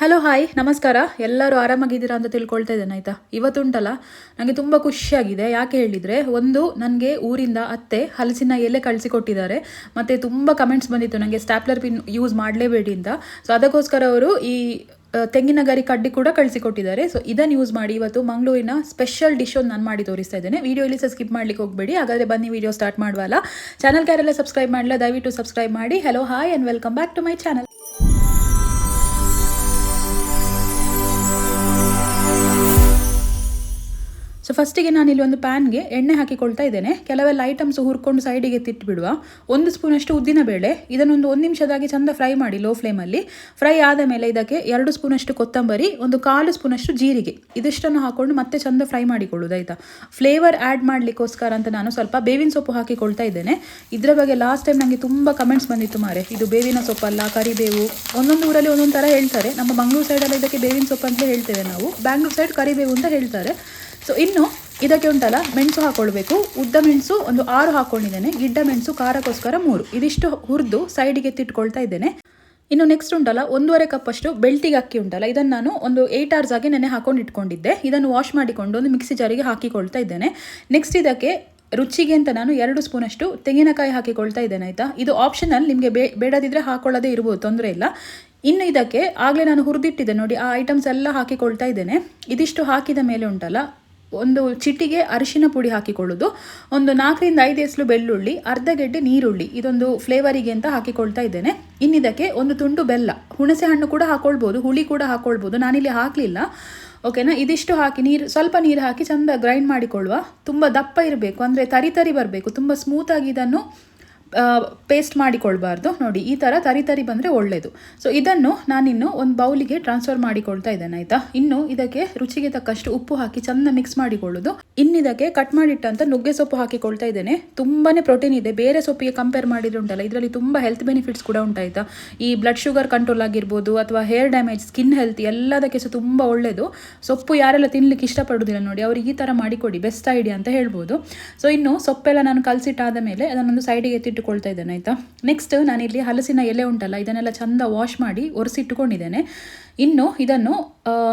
Hello hi ನಮಸ್ಕಾರ. ಎಲ್ಲರೂ ಆರಾಮಾಗಿದ್ದೀರಾ ಅಂತ ತಿಳ್ಕೊಳ್ತಾ ಇದ್ದೇನೆ, ಆಯಿತಾ? ಇವತ್ತುಂಟಲ್ಲ ನನಗೆ ತುಂಬ ಖುಷಿಯಾಗಿದೆ. ಯಾಕೆ ಹೇಳಿದರೆ, ಒಂದು, ನನಗೆ ಊರಿಂದ ಅತ್ತೆ ಹಲಸಿನ ಎಲೆ ಕಳಿಸಿಕೊಟ್ಟಿದ್ದಾರೆ ಮತ್ತು ತುಂಬ ಕಮೆಂಟ್ಸ್ ಬಂದಿತ್ತು ನನಗೆ ಸ್ಟ್ಯಾಪ್ಲರ್ ಪಿನ್ ಯೂಸ್ ಮಾಡಲೇಬೇಡಿ ಅಂತ. ಸೊ ಅದಕ್ಕೋಸ್ಕರ ಅವರು ಈ ತೆಂಗಿನ ಗರಿ ಕಡ್ಡಿ ಕೂಡ ಕಳಿಸಿಕೊಟ್ಟಿದ್ದಾರೆ ಸೊ ಇದನ್ನು ಯೂಸ್ ಮಾಡಿ ಇವತ್ತು ಮಂಗಳೂರಿನ ಸ್ಪೆಷಲ್ ಡಿಶ್ ಒಂದು ನಾನು ಮಾಡಿ ತೋರಿಸ್ತಾ ಇದ್ದೇನೆ. ವೀಡಿಯೋ ಇಲ್ಲಿ ಸಹ ಸ್ಕಿಪ್ ಮಾಡ್ಲಿಕ್ಕೆ ಹೋಗಬೇಡಿ. ಹಾಗಾದರೆ ಬನ್ನಿ ವಿಡಿಯೋ ಸ್ಟಾರ್ಟ್ ಮಾಡುವಲ್ಲ ಚಾನಲ್ ಯಾರೆಲ್ಲ ಸಬ್ಸ್ಕ್ರೈಬ್ ಮಾಡಲ್ಲ ದಯವಿಟ್ಟು ಸಬ್ಸ್ಕ್ರೈಬ್ ಮಾಡಿ. Hello hi and welcome back to my channel ಫಸ್ಟಿಗೆ ನಾನು ಇಲ್ಲಿ ಒಂದು ಪ್ಯಾನ್ಗೆ ಎಣ್ಣೆ ಹಾಕಿಕೊಳ್ತಾ ಇದ್ದೇನೆ. ಕೆಲವೆಲ್ಲ ಐಟಮ್ಸ್ ಹುರ್ಕೊಂಡು ಸೈಡಿಗೆ ತಿಟ್ಟುಬಿಡುವ ಒಂದು ಸ್ಪೂನಷ್ಟು ಉದ್ದಿನ ಬೇಳೆ, ಇದನ್ನೊಂದು ಒಂದು ನಿಮಿಷದಾಗಿ ಚಂದ ಫ್ರೈ ಮಾಡಿ ಲೋ ಫ್ಲೇಮಲ್ಲಿ ಫ್ರೈ ಆದ ಮೇಲೆ ಇದಕ್ಕೆ ಎರಡು ಸ್ಪೂನಷ್ಟು ಕೊತ್ತಂಬರಿ, ಒಂದು ಕಾಲು ಸ್ಪೂನಷ್ಟು ಜೀರಿಗೆ. ಇದಿಷ್ಟನ್ನು ಹಾಕೊಂಡು ಮತ್ತೆ ಚಂದ ಫ್ರೈ ಮಾಡಿಕೊಳ್ಳೋದು ಆಯಿತಾ? ಫ್ಲೇವರ್ ಆ್ಯಡ್ ಮಾಡಲಿಕ್ಕೋಸ್ಕರ ಅಂತ ನಾನು ಸ್ವಲ್ಪ ಬೇವಿನ ಸೊಪ್ಪು ಹಾಕಿಕೊಳ್ತಾ ಇದ್ದೇನೆ. ಇದರ ಬಗ್ಗೆ ಲಾಸ್ಟ್ ಟೈಮ್ ನನಗೆ ತುಂಬ ಕಮೆಂಟ್ಸ್ ಬಂದಿತ್ತು ಮಾರೆ. ಇದು ಬೇವಿನ ಸೊಪ್ಪಲ್ಲ, ಕರಿಬೇವು. ಒಂದೊಂದು ಊರಲ್ಲಿ ಒಂದೊಂದು ಥರ ಹೇಳ್ತಾರೆ. ನಮ್ಮ ಮಂಗಳೂರು ಸೈಡಲ್ಲಿ ಇದಕ್ಕೆ ಬೇವಿನ ಸೊಪ್ಪು ಅಂತಲೇ ಹೇಳ್ತೇವೆ ನಾವು. ಬ್ಯಾಂಗ್ಳೂರು ಸೈಡ್ ಕರಿಬೇವು ಅಂತ ಹೇಳ್ತಾರೆ. ಸೊ ಇನ್ನು ಇದಕ್ಕೆ ಉಂಟಲ್ಲ, ಮೆಣಸು ಹಾಕೊಳ್ಬೇಕು. ಉದ್ದ ಮೆಣಸು ಒಂದು ಆರು ಹಾಕೊಂಡಿದ್ದೇನೆ. ಗಿಡ್ಡ ಮೆಣಸು, ಖಾರಕ್ಕೋಸ್ಕರ ಮೂರು. ಇದಿಷ್ಟು ಹುರಿದು ಸೈಡಿಗೆ ತಿಟ್ಕೊಳ್ತಾ ಇದ್ದೇನೆ. ಇನ್ನು ನೆಕ್ಸ್ಟ್ ಉಂಟಲ್ಲ, ಒಂದೂವರೆ ಕಪ್ಪಷ್ಟು ಬೆಳ್ತಿಗೆ ಅಕ್ಕಿ ಉಂಟಲ್ಲ, ಇದನ್ನು ನಾನು ಒಂದು ಏಯ್ಟ್ ಅವರ್ಸ್ ಆಗಿ ನೆನೆ ಹಾಕೊಂಡು ಇಟ್ಕೊಂಡಿದ್ದೆ. ಇದನ್ನು ವಾಶ್ ಮಾಡಿಕೊಂಡು ಒಂದು ಮಿಕ್ಸಿ ಜಾರಿಗೆ ಹಾಕಿಕೊಳ್ತಾ ಇದ್ದೇನೆ. ನೆಕ್ಸ್ಟ್ ಇದಕ್ಕೆ ರುಚಿಗೆ ಅಂತ ನಾನು ಎರಡು ಸ್ಪೂನಷ್ಟು ತೆಂಗಿನಕಾಯಿ ಹಾಕಿಕೊಳ್ತಾ ಇದ್ದೇನೆ, ಆಯಿತಾ? ಇದು ಆಪ್ಷನಲ್ ನಿಮಗೆ ಬೇ ಬೇಡದಿದ್ದರೆ ಹಾಕೊಳ್ಳೋದೇ ಇರ್ಬೋದು, ತೊಂದರೆ ಇಲ್ಲ. ಇನ್ನು ಇದಕ್ಕೆ ಆಗಲೇ ನಾನು ಹುರಿದಿಟ್ಟಿದ್ದೆ ನೋಡಿ, ಆ ಐಟಮ್ಸ್ ಎಲ್ಲ ಹಾಕಿಕೊಳ್ತಾ ಇದ್ದೇನೆ. ಇದಿಷ್ಟು ಹಾಕಿದ ಮೇಲೆ ಉಂಟಲ್ಲ ಒಂದು ಚಿಟಿಗೆ ಅರಿಶಿನ ಪುಡಿ ಹಾಕಿಕೊಳ್ಳೋದು, ಒಂದು ನಾಲ್ಕರಿಂದ ಐದು ಎಸ್ಲು ಬೆಳ್ಳುಳ್ಳಿ, ಅರ್ಧ ಗೆಡ್ಡೆ ನೀರುಳ್ಳಿ, ಇದೊಂದು ಫ್ಲೇವರಿಗೆ ಅಂತ ಹಾಕಿಕೊಳ್ತಾ ಇದ್ದೇನೆ. ಇನ್ನಿದಕ್ಕೆ ಒಂದು ತುಂಡು ಬೆಲ್ಲ, ಹುಣಸೆ ಹಣ್ಣು ಕೂಡ ಹಾಕೊಳ್ಬೋದು, ಹುಳಿ ಕೂಡ ಹಾಕ್ಕೊಳ್ಬೋದು ನಾನಿಲ್ಲಿ ಹಾಕಲಿಲ್ಲ. ಓಕೆನಾ ಇದಿಷ್ಟು ಹಾಕಿ, ನೀರು, ಸ್ವಲ್ಪ ನೀರು ಹಾಕಿ ಚೆಂದ ಗ್ರೈಂಡ್ ಮಾಡಿಕೊಳ್ಳುವ. ತುಂಬ ದಪ್ಪ ಇರಬೇಕು, ಅಂದರೆ ತರಿ ತರಿ ಬರಬೇಕು, ತುಂಬ ಸ್ಮೂತಾಗಿ ಇದನ್ನು ಪೇಸ್ಟ್ ಮಾಡಿಕೊಳ್ಬಾರ್ದು. ನೋಡಿ, ಈ ಥರ ತರಿ ತರಿ ಬಂದರೆ ಒಳ್ಳೆಯದು ಸೊ ಇದನ್ನು ನಾನಿನ್ನು ಒಂದು ಬೌಲಿಗೆ ಟ್ರಾನ್ಸ್ಫರ್ ಮಾಡಿಕೊಳ್ತಾ ಇದ್ದೇನೆ, ಆಯಿತಾ? ಇನ್ನು ಇದಕ್ಕೆ ರುಚಿಗೆ ತಕ್ಕಷ್ಟು ಉಪ್ಪು ಹಾಕಿ ಚೆಂದ ಮಿಕ್ಸ್ ಮಾಡಿಕೊಳ್ಳೋದು. ಇನ್ನಿದಕ್ಕೆ ಕಟ್ ಮಾಡಿಟ್ಟಂತ ನುಗ್ಗೆ ಸೊಪ್ಪು ಹಾಕಿಕೊಳ್ತಾ ಇದ್ದೇನೆ. ತುಂಬಾ ಪ್ರೋಟೀನ್ ಇದೆ. ಬೇರೆ ಸೊಪ್ಪಿಗೆ ಕಂಪೇರ್ ಮಾಡಿದ್ರೆ ಉಂಟಲ್ಲ, ಇದರಲ್ಲಿ ತುಂಬ ಹೆಲ್ತ್ ಬೆನಿಫಿಟ್ಸ್ ಕೂಡ ಉಂಟಾಯ್ತಾ ಈ ಬ್ಲಡ್ ಶುಗರ್ ಕಂಟ್ರೋಲ್ ಆಗಿರ್ಬೋದು ಅಥವಾ ಹೇರ್ ಡ್ಯಾಮೇಜ್ ಸ್ಕಿನ್ ಹೆಲ್ತ್ ಎಲ್ಲದಕ್ಕೆ ಸಹ ತುಂಬ ಒಳ್ಳೆಯದು ಸೊಪ್ಪು ಯಾರೆಲ್ಲ ತಿನ್ಲಿಕ್ಕೆ ಇಷ್ಟಪಡೋದಿಲ್ಲ ನೋಡಿ ಅವ್ರಿಗೆ ಈ ಥರ ಮಾಡಿಕೊಡಿ ಬೆಸ್ಟ್ ಐಡಿಯಾ ಅಂತ ಹೇಳ್ಬೋದು. ಸೊ ಇನ್ನು ಸೊಪ್ಪೆಲ್ಲ ನಾನು ಕಲಸಿಟ್ಟಾದ ಮೇಲೆ ಅದನ್ನೊಂದು ಸೈಡಿಗೆ ಎತ್ತಿಟ್ಟುಕೊಳ್ತಾ ಇದ್ದೇನೆ ಆಯಿತಾ? ನೆಕ್ಸ್ಟ್ ನಾನಿಲ್ಲಿ ಹಲಸಿನ ಎಲೆ ಉಂಟಲ್ಲ ಇದನ್ನೆಲ್ಲ ಚಂದ ವಾಶ್ ಮಾಡಿ ಒರೆಸಿಟ್ಟುಕೊಂಡಿದ್ದೇನೆ. ಇನ್ನು ಇದನ್ನು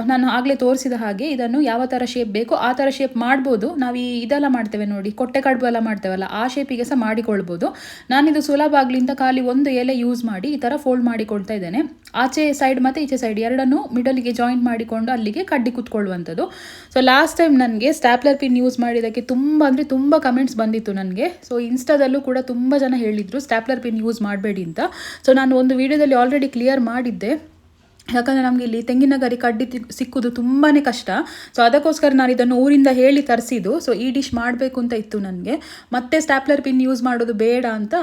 ನಾನು ಆಗಲೇ ತೋರಿಸಿದ ಹಾಗೆ ಇದನ್ನು ಯಾವ ಥರ ಶೇಪ್ ಬೇಕೋ ಆ ಥರ ಶೇಪ್ ಮಾಡ್ಬೋದು. ನಾವು ಈ ಇದೆಲ್ಲ ಮಾಡ್ತೇವೆ ನೋಡಿ, ಕೊಟ್ಟೆ ಕಡುಬು ಎಲ್ಲ ಮಾಡ್ತೇವಲ್ಲ, ಆ ಶೇಪಿಗೆ ಸಹ ಮಾಡಿಕೊಳ್ಬೋದು. ನಾನಿದು ಸುಲಭ ಆಗ್ಲಿಂತ ಖಾಲಿ ಒಂದು ಎಲೆ ಯೂಸ್ ಮಾಡಿ ಈ ಥರ ಫೋಲ್ಡ್ ಮಾಡಿಕೊಳ್ತಾ ಇದ್ದೇನೆ. ಆಚೆ ಸೈಡ್ ಮತ್ತು ಈಚೆ ಸೈಡ್ ಎರಡನ್ನೂ ಮಿಡಲಿಗೆ ಜಾಯಿಂಟ್ ಮಾಡಿಕೊಂಡು ಅಲ್ಲಿಗೆ ಕಡ್ಡಿ ಕುತ್ಕೊಳ್ಳುವಂಥದ್ದು ಸೊ ಲಾಸ್ಟ್ ಟೈಮ್ ನನಗೆ ಸ್ಟ್ಯಾಪ್ಲರ್ ಪಿನ್ ಯೂಸ್ ಮಾಡಿದ್ದಕ್ಕೆ ತುಂಬ ಅಂದರೆ ತುಂಬ ಕಮೆಂಟ್ಸ್ ಬಂದಿತ್ತು ನನಗೆ. ಸೊ ಇನ್ಸ್ಟಾದಲ್ಲೂ ಕೂಡ ತುಂಬ ಜನ ಹೇಳಿದರು ಸ್ಟ್ಯಾಪ್ಲರ್ ಪಿನ್ ಯೂಸ್ ಮಾಡಬೇಡಿ ಅಂತ. ಸೊ ನಾನು ಒಂದು ವಿಡಿಯೋದಲ್ಲಿ ಆಲ್ರೆಡಿ ಕ್ಲಿಯರ್ ಮಾಡಿದ್ದೆ. ಯಾಕಂದರೆ ನಮಗೆ ಇಲ್ಲಿ ತೆಂಗಿನ ಗರಿ ಕಡ್ಡಿ ಸಿಕ್ಕುದು ತುಂಬಾ ಕಷ್ಟ. ಸೊ ಅದಕ್ಕೋಸ್ಕರ ನಾನು ಇದನ್ನು ಊರಿಂದ ಹೇಳಿ ತರಿಸಿದ್ದು. ಸೊ ಈ ಡಿಶ್ ಮಾಡಬೇಕು ಅಂತ ಇತ್ತು ನನಗೆ. ಮತ್ತೆ ಸ್ಟ್ಯಾಪ್ಲರ್ ಪಿನ್ ಯೂಸ್ ಮಾಡೋದು ಬೇಡ ಅಂತ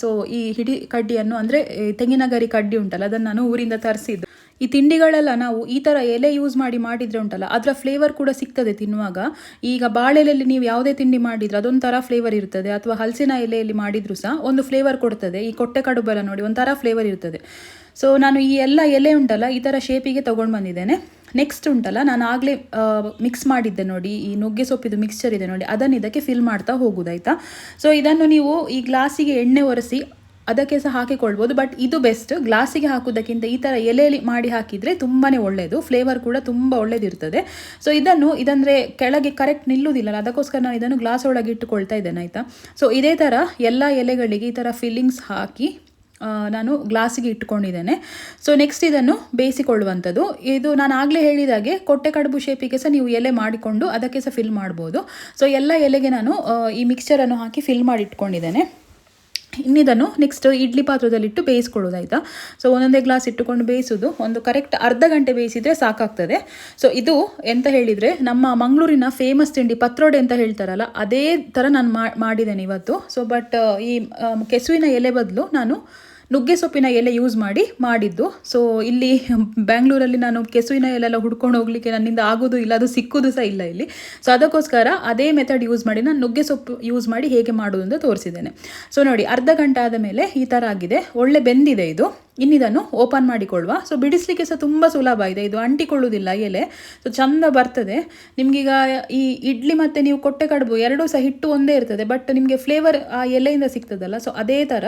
ಸೊ ಈ ಹಿಡಿ ಕಡ್ಡಿಯನ್ನು, ಅಂದರೆ ತೆಂಗಿನ ಗರಿ ಕಡ್ಡಿ ಉಂಟಲ್ಲ, ಅದನ್ನು ನಾನು ಊರಿಂದ ತರಿಸಿದ್ದು. ಈ ತಿಂಡಿಗಳೆಲ್ಲ ನಾವು ಈ ಥರ ಎಲೆ ಯೂಸ್ ಮಾಡಿ ಮಾಡಿದರೆ ಉಂಟಲ್ಲ, ಅದರ ಫ್ಲೇವರ್ ಕೂಡ ಸಿಗ್ತದೆ ತಿನ್ನುವಾಗ. ಈಗ ಬಾಳೆಲೆಯಲ್ಲಿ ನೀವು ಯಾವುದೇ ತಿಂಡಿ ಮಾಡಿದರೆ ಅದೊಂಥರ ಫ್ಲೇವರ್ ಇರ್ತದೆ, ಅಥವಾ ಹಲಸಿನ ಎಲೆಯಲ್ಲಿ ಮಾಡಿದರೂ ಸಹ ಒಂದು ಫ್ಲೇವರ್ ಕೊಡ್ತದೆ. ಈ ಕೊಟ್ಟೆ ಕಡುಬೆಲ್ಲ ನೋಡಿ, ಒಂಥರ ಫ್ಲೇವರ್ ಇರ್ತದೆ. ಸೊ ನಾನು ಈ ಎಲ್ಲ ಎಲೆ ಉಂಟಲ್ಲ, ಈ ಥರ ಶೇಪಿಗೆ ತೊಗೊಂಡು ಬಂದಿದ್ದೇನೆ. ನೆಕ್ಸ್ಟ್ ಉಂಟಲ್ಲ, ನಾನು ಆಗಲೇ ಮಿಕ್ಸ್ ಮಾಡಿದ್ದೆ ನೋಡಿ, ಈ ನುಗ್ಗೆ ಸೊಪ್ಪಿದು ಮಿಕ್ಸ್ಚರ್ ಇದೆ ನೋಡಿ, ಅದನ್ನು ಇದಕ್ಕೆ ಫಿಲ್ ಮಾಡ್ತಾ ಹೋಗೋದಾಯ್ತಾ ಸೊ ಇದನ್ನು ನೀವು ಈ ಗ್ಲಾಸಿಗೆ ಎಣ್ಣೆ ಒರೆಸಿ, ಅದಕ್ಕೆ ಸಹ ಹಾಕಿಕೊಳ್ಬೋದು ಬಟ್ ಇದು ಬೆಸ್ಟ್ ಗ್ಲಾಸಿಗೆ ಹಾಕೋದಕ್ಕಿಂತ ಈ ಥರ ಎಲೆಯಲ್ಲಿ ಮಾಡಿ ಹಾಕಿದರೆ ತುಂಬಾ ಒಳ್ಳೆಯದು ಫ್ಲೇವರ್ ಕೂಡ ತುಂಬ ಒಳ್ಳೆಯದಿರ್ತದೆ ಸೊ ಇದನ್ನು, ಇದಂದರೆ ಕೆಳಗೆ ಕರೆಕ್ಟ್ ನಿಲ್ಲುವುದಿಲ್ಲ ಅದಕ್ಕೋಸ್ಕರ ನಾನು ಇದನ್ನು ಗ್ಲಾಸ್ ಒಳಗೆ ಇಟ್ಟುಕೊಳ್ತಾ ಇದ್ದೇನೆ, ಆಯಿತಾ? ಸೊ ಇದೇ ಥರ ಎಲ್ಲ ಎಲೆಗಳಿಗೆ ಈ ಥರ ಫಿಲ್ಲಿಂಗ್ಸ್ ಹಾಕಿ ನಾನು ಗ್ಲಾಸಿಗೆ ಇಟ್ಕೊಂಡಿದ್ದೇನೆ. ಸೊ ನೆಕ್ಸ್ಟ್ ಇದನ್ನು ಬೇಯಿಸಿಕೊಳ್ಳುವಂಥದ್ದು. ಇದು ನಾನು ಆಗಲೇ ಹೇಳಿದಾಗೆ ಕೊಟ್ಟೆ ಕಡುಬು ಶೇಪಿಗೆ ಸಹ ನೀವು ಎಲೆ ಮಾಡಿಕೊಂಡು ಅದಕ್ಕೆ ಸಹ ಫಿಲ್ ಮಾಡ್ಬೋದು. ಸೊ ಎಲ್ಲ ಎಲೆಗೆ ನಾನು ಈ ಮಿಕ್ಸ್ಚರನ್ನು ಹಾಕಿ ಫಿಲ್ ಮಾಡಿ ಇಟ್ಕೊಂಡಿದ್ದೇನೆ. ಇನ್ನಿದನ್ನು ನೆಕ್ಸ್ಟ್ ಇಡ್ಲಿ ಪಾತ್ರದಲ್ಲಿಟ್ಟು ಬೇಯಿಸ್ಕೊಳ್ಳೋದಾಯ್ತಾ? ಸೊ ಒಂದೊಂದೇ ಗ್ಲಾಸ್ ಇಟ್ಟುಕೊಂಡು ಬೇಯಿಸೋದು. ಒಂದು ಕರೆಕ್ಟ್ ಅರ್ಧ ಗಂಟೆ ಬೇಯಿಸಿದರೆ ಸಾಕಾಗ್ತದೆ. ಸೊ ಇದು ಎಂತ ಹೇಳಿದರೆ, ನಮ್ಮ ಮಂಗಳೂರಿನ ಫೇಮಸ್ ತಿಂಡಿ ಪತ್ರೋಡೆ ಅಂತ ಹೇಳ್ತಾರಲ್ಲ, ಅದೇ ಥರ ನಾನು ಮಾಡಿದ್ದೇನೆ ಇವತ್ತು. ಸೊ ಬಟ್ ಈ ಕೆಸುವಿನ ಎಲೆ ಬದಲು ನಾನು ನುಗ್ಗೆ ಸೊಪ್ಪಿನ ಎಲೆ ಯೂಸ್ ಮಾಡಿ ಮಾಡಿದ್ದು. ಸೊ ಇಲ್ಲಿ ಬ್ಯಾಂಗ್ಳೂರಲ್ಲಿ ನಾನು ಕೆಸುವಿನ ಎಲೆಲ್ಲ ಹುಡ್ಕೊಂಡು ಹೋಗ್ಲಿಕ್ಕೆ ನನ್ನಿಂದ ಆಗೋದು ಇಲ್ಲ, ಅದು ಸಿಕ್ಕುದು ಸಹ ಇಲ್ಲ ಇಲ್ಲಿ. ಸೊ ಅದಕ್ಕೋಸ್ಕರ ಅದೇ ಮೆಥಡ್ ಯೂಸ್ ಮಾಡಿ ನಾನು ನುಗ್ಗೆ ಸೊಪ್ಪು ಯೂಸ್ ಮಾಡಿ ಹೇಗೆ ಮಾಡೋದು ಅಂತ ತೋರಿಸಿದ್ದೇನೆ. ಸೊ ನೋಡಿ, ಅರ್ಧ ಗಂಟೆ ಆದ ಮೇಲೆ ಈ ಥರ ಆಗಿದೆ. ಒಳ್ಳೆ ಬೆಂದಿದೆ ಇದು. ಇನ್ನಿದನ್ನು ಓಪನ್ ಮಾಡಿಕೊಳ್ಳುವ. ಸೊ ಬಿಡಿಸ್ಲಿಕ್ಕೆ ಸಹ ತುಂಬ ಸುಲಭ ಇದೆ. ಇದು ಅಂಟಿಕೊಳ್ಳುವುದಿಲ್ಲ ಎಲೆ. ಸೊ ಚಂದ ಬರ್ತದೆ. ನಿಮಗೀಗ ಈ ಇಡ್ಲಿ ಮತ್ತು ನೀವು ಕೊಟ್ಟೆ ಕಡುಬು ಎರಡೂ ಸಹ ಹಿಟ್ಟು ಒಂದೇ ಇರ್ತದೆ. ಬಟ್ ನಿಮಗೆ ಫ್ಲೇವರ್ ಆ ಎಲೆಯಿಂದ ಸಿಗ್ತದಲ್ಲ. ಸೊ ಅದೇ ಥರ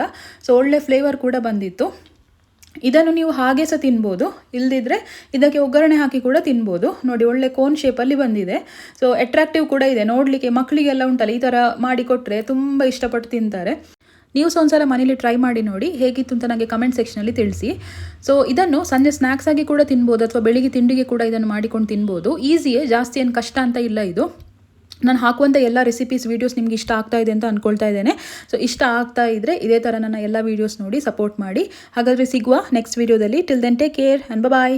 ಸೊ ಒಳ್ಳೆ ಫ್ಲೇವರ್ ಕೂಡ ಬಂದಿತ್ತು. ಇದನ್ನು ನೀವು ಹಾಗೆ ಸಹ ತಿನ್ಬೋದು. ಇಲ್ದಿದ್ರೆ ಇದಕ್ಕೆ ಒಗ್ಗರಣೆ ಹಾಕಿ ಕೂಡ ತಿನ್ಬೋದು. ನೋಡಿ, ಒಳ್ಳೆ ಕೋನ್ ಶೇಪಲ್ಲಿ ಬಂದಿದೆ. ಸೊ ಅಟ್ರಾಕ್ಟಿವ್ ಕೂಡ ಇದೆ. ನೋಡಲಿಕ್ಕೆ ಮಕ್ಕಳಿಗೆಲ್ಲ ಉಂಟಲ್ಲ, ಈ ಥರ ಮಾಡಿಕೊಟ್ರೆ ತುಂಬ ಇಷ್ಟಪಟ್ಟು ತಿಂತಾರೆ. ನೀವು ಸಹ ಒಂದ್ಸಲ ಮನೇಲಿ ಟ್ರೈ ಮಾಡಿ ನೋಡಿ, ಹೇಗಿತ್ತು ಅಂತ ನನಗೆ ಕಮೆಂಟ್ ಸೆಕ್ಷನಲ್ಲಿ ತಿಳಿಸಿ. ಸೊ ಇದನ್ನು ಸಂಜೆ ಸ್ನ್ಯಾಕ್ಸ್ ಆಗಿ ಕೂಡ ತಿನ್ಬೋದು ಅಥವಾ ಬೆಳಿಗ್ಗೆ ತಿಂಡಿಗೆ ಕೂಡ ಇದನ್ನು ಮಾಡಿಕೊಂಡು ತಿನ್ಬೋದು. ಈಸಿಯೇ ಜಾಸ್ತಿ ಏನು ಕಷ್ಟ ಅಂತ ಇಲ್ಲ ಇದು. ನಾನು ಹಾಕುವಂಥ ಎಲ್ಲ ರೆಸಿಪೀಸ್ ವೀಡಿಯೋಸ್ ನಿಮ್ಗೆ ಇಷ್ಟ ಆಗ್ತಾ ಇದೆ ಅಂತ ಅಂದ್ಕೊಳ್ತಾ ಇದ್ದೇನೆ. ಸೊ ಇಷ್ಟ ಆಗ್ತಾ ಇದ್ದರೆ ಇದೇ ಥರ ನನ್ನ ಎಲ್ಲ ವೀಡಿಯೋಸ್ ನೋಡಿ ಸಪೋರ್ಟ್ ಮಾಡಿ. ಹಾಗಾದರೆ ಸಿಗುವ ನೆಕ್ಸ್ಟ್ ವೀಡಿಯೋದಲ್ಲಿ till then take care and bye